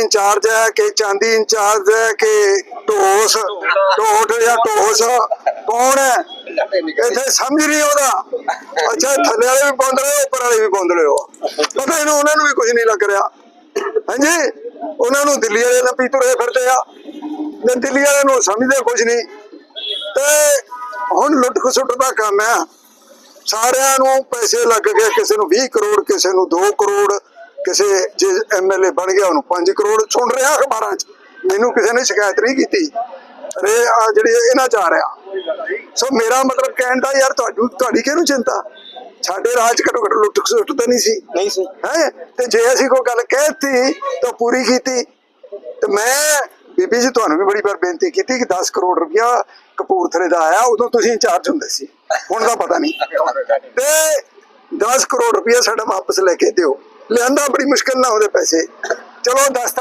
Incharge ਹੈ ਕਿ ਚਾਂਦੀ ਇੰਚਾਰਜ ਹੈ ਕਿ ਢੋਸ ਢੋਟ ਜਾਂ ਢੋਸ, ਕੌਣ ਹੈ? ਇੱਥੇ ਸਮਝ ਨਹੀਂ ਉਹਦਾ ਅੱਛਾ, ਥੱਲੇ ਵਾਲੇ ਵੀ ਪਾਉਂਦੇ ਰਹੇ ਉੱਪਰ ਵਾਲੇ ਵੀ ਪਾਉਂਦੇ ਰਹੇ ਹੋ? ਪਤਾ ਇਹਨੂੰ ਉਹਨਾਂ ਨੂੰ ਵੀ ਕੁਝ ਨਹੀਂ ਲੱਗ ਰਿਹਾ। ਹਾਂਜੀ? ਉਹਨਾਂ ਨੂੰ ਦਿੱਲੀ ਵਾਲੇ ਨਾਲ ਤੁਰੇ ਫਿਰਦੇ ਆ। ਤੇ ਦਿੱਲੀ ਵਾਲਿਆਂ ਨੂੰ ਸਮਝਦੇ ਕੁਝ ਨਹੀਂ। ਤੇ ਹੁਣ ਲੁੱਟ ਖਸੁੱਟ ਦਾ ਕੰਮ ਹੈ। ਸਾਰਿਆਂ ਨੂੰ ਪੈਸੇ ਲੱਗ ਗਏ, ਕਿਸੇ ਨੂੰ 20 ਕਰੋੜ, ਕਿਸੇ ਨੂੰ 2 ਕਰੋੜ। ਕਿਸੇ ਜੇ ਐਮਐਲਏ ਬਣ ਗਿਆ ਉਹਨੂੰ 5 ਕਰੋੜ ਸੁਣ ਰਿਹਾ ਅਖਬਾਰਾਂ 'ਚ। ਮੈਨੂੰ ਕਿਸੇ ਨੇ ਸ਼ਿਕਾਇਤ ਨਹੀਂ ਕੀਤੀ। ਅਰੇ ਆ ਜਿਹੜੀ ਇਹਨਾਂ 'ਚ ਆ ਰਿਹਾ। ਸੋ ਮੇਰਾ ਮਤਲਬ ਕਹਿਣ ਦਾ ਯਾਰ ਤੁਹਾਨੂੰ ਤੁਹਾਡੀ ਕਿਹਨੂੰ ਚਿੰਤਾ? ਸਾਡੇ ਰਾਜ ਘੱਟੋ ਘੱਟ ਲੁੱਟ ਖਸੁੱਟ ਤਾਂ ਨਹੀਂ ਸੀ। ਨਹੀਂ ਸੀ। ਹੈ? ਤੇ ਜੇ ਅਸੀਂ ਕੋਈ ਗੱਲ ਕਹਿਤੀ ਤਾਂ ਪੂਰੀ ਕੀਤੀ। ਤੇ ਮੈਂ ਬੀਬੀ ਜੀ ਤੁਹਾਨੂੰ ਵੀ ਬੜੀ ਵਾਰ ਬੇਨਤੀ ਕੀਤੀ ਕਿ 10 ਕਰੋੜ ਰੁਪਇਆ ਕਪੂਰਥਲੇ ਦਾ ਆਇਆ ਉਦੋਂ ਤੁਸੀਂ ਇੰਚਾਰਜ ਹੁੰਦੇ ਸੀ। ਹੁਣ ਦਾ ਪਤਾ ਨਹੀਂ। ਤੇ 10 ਕਰੋੜ ਰੁਪਇਆ ਸਾਡਾ ਵਾਪਸ ਲੈ ਕੇ ਦਿਓ। ਲਿਆਂਦਾ ਬੜੀ ਮੁਸ਼ਕਲ ਨਾਲ ਉਹਦੇ ਪੈਸੇ। ਚਲੋ 10